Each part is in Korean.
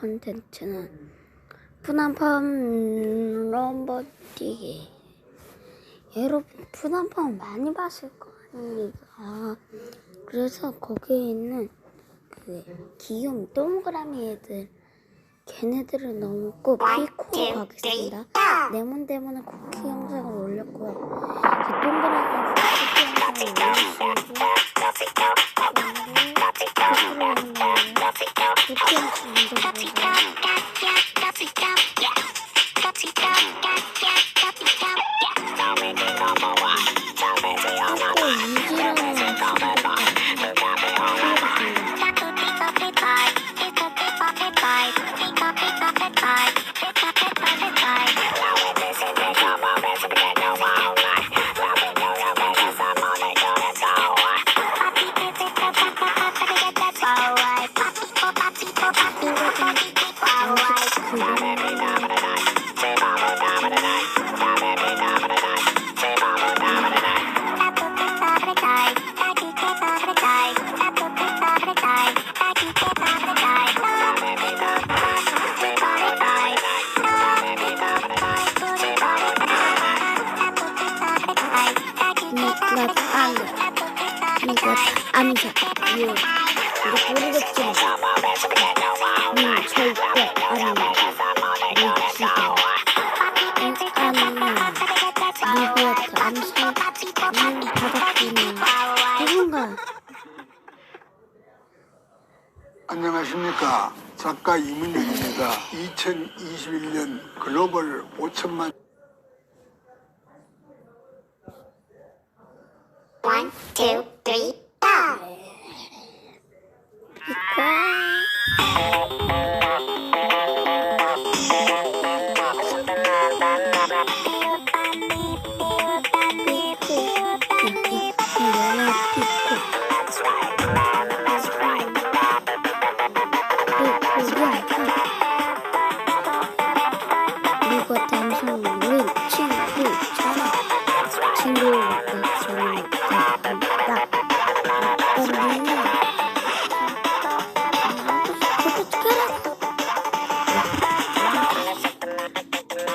컨텐츠는 푸남팜 럼버뛰기. 여러분 푸남팜 많이 봤을 거 아닙니까? 그래서 거기에 있는 그 귀여운 동그라미 애들 걔네들을 넘고 피코 가겠습니다. 네몬 때문에 쿠키 영상을 올렸고요. 그 동그라미 쿠키 영상을 올리시고 쿠키 영상 안녕하십니까. 작가 이문영입니다. 2021년 글로벌 5천만 two, three, go!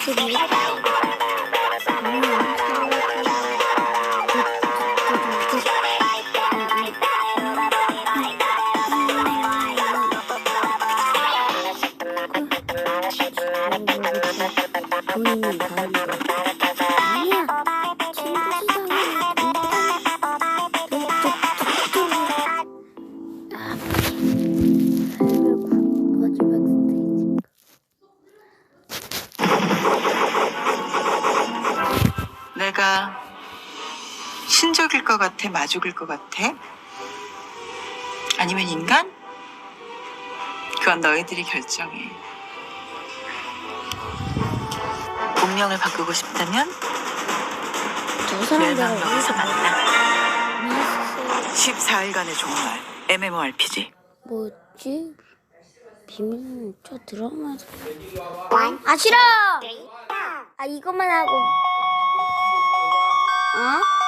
çok iyi. Mm-hmm. 내가 신적일 것 같아, 마족일 것 같아? 아니면 인간? 그건 너희들이 결정해. 운명을 바꾸고 싶다면 저 사람들 멸망역에서 만나. 미스 14일간의 종말. MMORPG. 뭐지? 비밀 저 드라마에서 아 싫어! 아 이것만 하고 어?